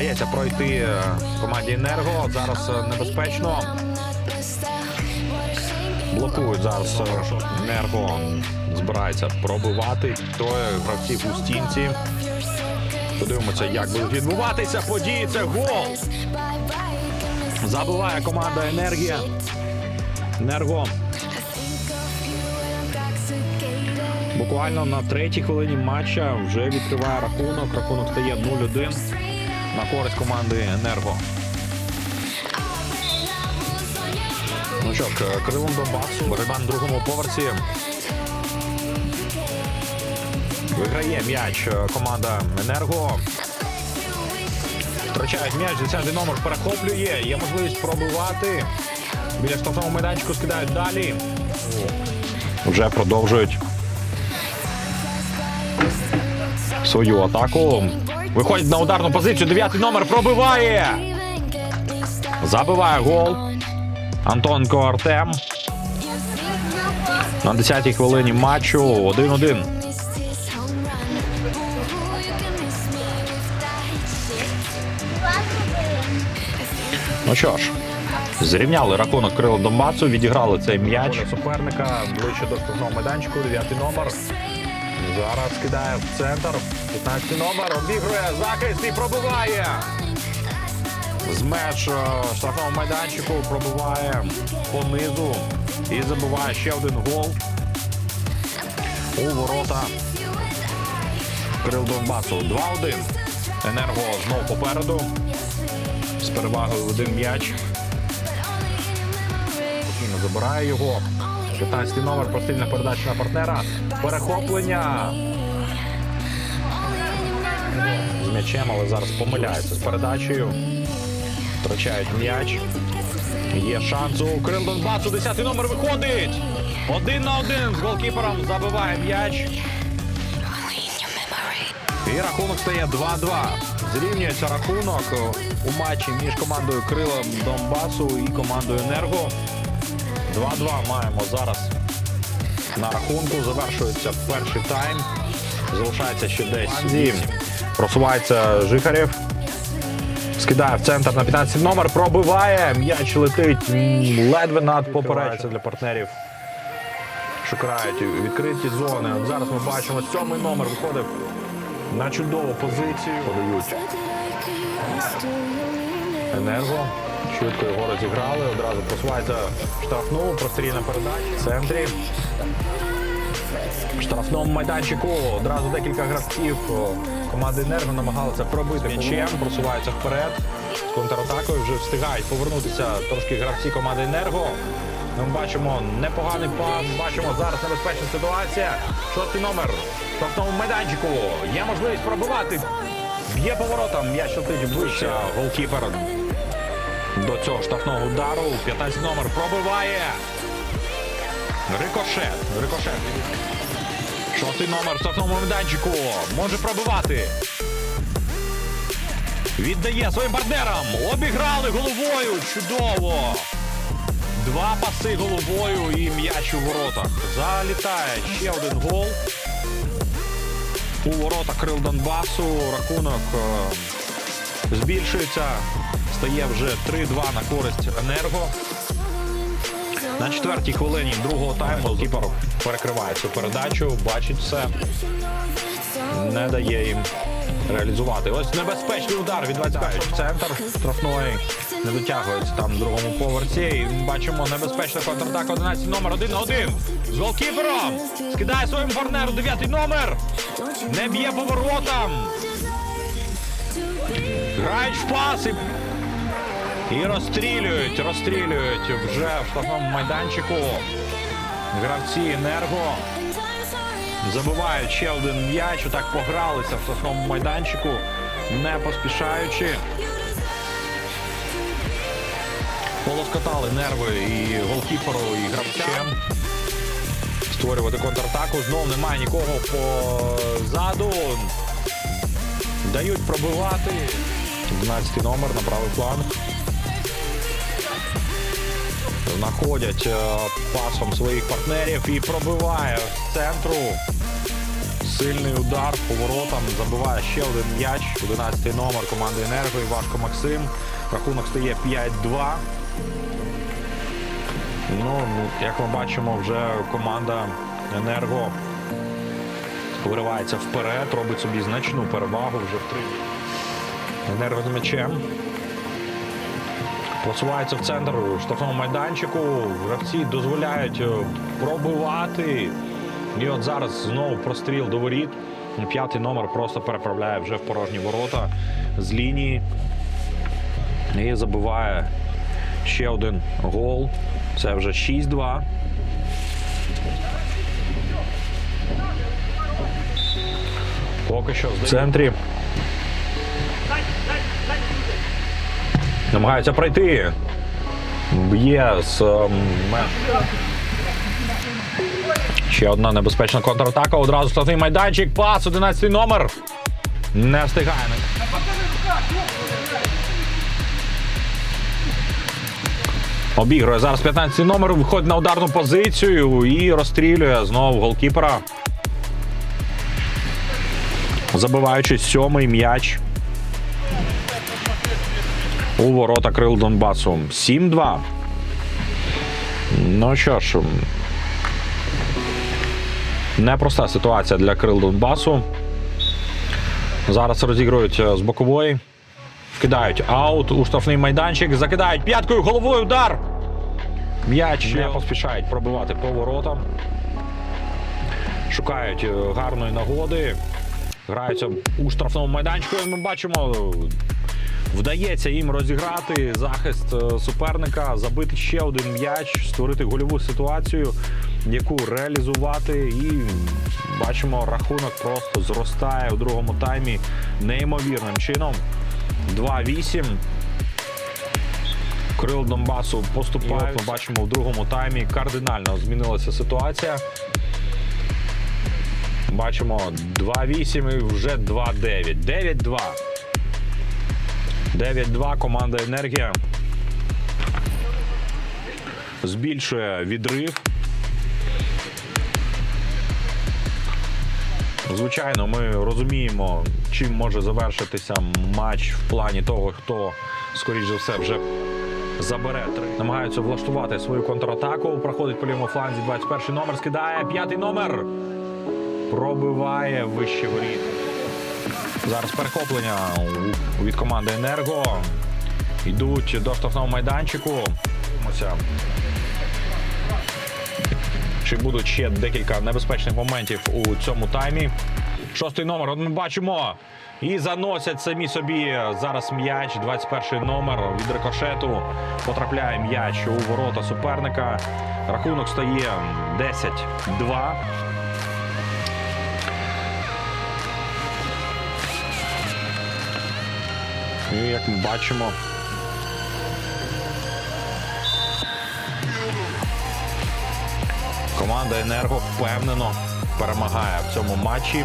Вдається пройти е, команді Енерго. Зараз е, небезпечно. Блокують зараз е, Енерго. Збирається пробивати. Троє гравців у стінці. Подивимося, як будуть відбуватися події. Це гол. Забиває команда Енергія. Енерго. Буквально на третій хвилині матча вже відкриває рахунок. Рахунок стає 0-1 на користь команди Енерго. Ну що, к- крилом Донбасу. Боротьба на другому поверсі. Виграє м'яч команда Енерго. Втрачають м'яч, 10 номер перехоплює. Є можливість пробивати. Біля штрафного майданчику скидають далі. Вже продовжують свою атаку. Виходить на ударну позицію. Дев'ятий номер пробиває. Забиває гол. Антонко Артем. На 10-й хвилині матчу 1-1. Ну що ж, зрівняли рахунок крила Донбасу, відіграли цей м'яч. суперника ближче до штрафного майданчику, 9 номер. Зараз кидає в центр. 15 номер, обігрує захист і пробиває. З меч е, штрафного майданчику пробиває понизу і забиває ще один гол у ворота Крил Донбасу. 2-1. Енерго знов попереду. З перевагою один м'яч. Забирає його. 15 номер, простильна передача на партнера. Перехоплення. З м'ячем, але зараз помиляється з передачею. Втрачають м'яч. Є шанс у Крил Донбасу. 10 номер виходить. Один на один з голкіпером забиває м'яч. І рахунок стає 2-2. Зрівнюється рахунок у матчі між командою Крилом Донбасу і командою Енерго. 2-2 маємо зараз на рахунку. Завершується перший тайм. Залишається ще десь. Просувається Жихарєв. Скидає в центр на 15 номер. Пробиває. М'яч летить ледве над поперечним для партнерів. Шукають відкриті зони. От зараз ми бачимо, сьомий номер виходив на чудову позицію. Подають енерго. Швидко його розіграли. Одразу просувається штрафну, прострільна передача. В центрі. В штрафному майданчику одразу декілька гравців команди Енерго намагалися пробити м'ячем, просуваються вперед. З контратакою вже встигають повернутися трошки гравці команди Енерго. Ми бачимо непоганий пас, бачимо зараз небезпечна ситуація. Шостий номер в штрафному майданчику. Є можливість пробивати. Б'є поворотом, м'яч летить ближче. Голкіпер до цього штрафного удару. 15 номер пробиває. Рикошет. Рикошет. Шостий номер в штрафному майданчику. Може пробивати. Віддає своїм партнерам. Обіграли головою. Чудово. Два паси головою і м'яч у воротах. Залітає ще один гол. У ворота Крил Донбасу. Рахунок е, збільшується. Стає вже 3-2 на користь енерго. На четвертій хвилині другого тайму кіпер перекриває цю передачу, бачить все, не дає їм реалізувати. Ось небезпечний удар від 21 центр штрафної. Не дотягується там в другому поверсі. І бачимо небезпечна контратака 11 номер 1 на 1. З голкіпером. Скидає своєму партнеру 9 номер. Не б'є поворотом. Грають в пас і і розстрілюють, розстрілюють вже в штрафному майданчику. Гравці енерго. Забивають ще один м'яч. Отак погралися в штрафному майданчику, не поспішаючи. Полоскотали нерви і голкіперу, і гравцям. Створювати контратаку. Знов немає нікого позаду. Дають пробивати. 12 номер на правий фланг. Знаходять е, пасом своїх партнерів і пробиває з центру. Сильний удар поворотом забиває ще один м'яч. 11 номер команди Енерго Івашко Максим. Рахунок стає 5-2. Ну, як ми бачимо, вже команда Енерго виривається вперед, робить собі значну перевагу вже в три. Енерго з м'ячем. Просувається в центр штрафного майданчику. Гравці дозволяють е, пробивати. І от зараз знову простріл до воріт. П'ятий номер просто переправляє вже в порожні ворота з лінії. І забиває ще один гол. Це вже 6-2. Поки що в центрі. Намагається пройти. Б'є з ем, Ще одна небезпечна контратака. Одразу штрафний майданчик. Пас, 11 номер. Не встигає. Обігрує зараз 15 номер, виходить на ударну позицію і розстрілює знову голкіпера. Забиваючи сьомий м'яч у ворота крил Донбасу. 7-2. Ну що ж, непроста ситуація для крил Донбасу. Зараз розігрують е, з бокової. Вкидають аут у штрафний майданчик, закидають п'яткою головою удар. М'яч не поспішають пробивати по воротам. Шукають е, гарної нагоди. Граються у штрафному майданчику. І Ми бачимо, вдається їм розіграти захист е, суперника, забити ще один м'яч, створити гольову ситуацію, яку реалізувати. І бачимо, рахунок просто зростає у другому таймі неймовірним чином. 2-8. Крил Донбасу поступають. Ми бачимо в другому таймі кардинально змінилася ситуація. Бачимо 2-8 і вже 2-9. 9-2. 9-2 команда Енергія збільшує відрив. Звичайно, ми розуміємо, чим може завершитися матч в плані того, хто, скоріш за все, вже забере три. Намагаються влаштувати свою контратаку. Проходить по лівому фланзі 21 номер, скидає п'ятий номер. Пробиває вище воріт. Зараз перехоплення від команди Енерго. Йдуть до штрафного майданчику. Чи будуть ще декілька небезпечних моментів у цьому таймі? Шостий номер. Ми бачимо. І заносять самі собі зараз м'яч. 21 номер від рикошету. Потрапляє м'яч у ворота суперника. Рахунок стає 10-2. І як ми бачимо. Команда Енерго впевнено перемагає в цьому матчі.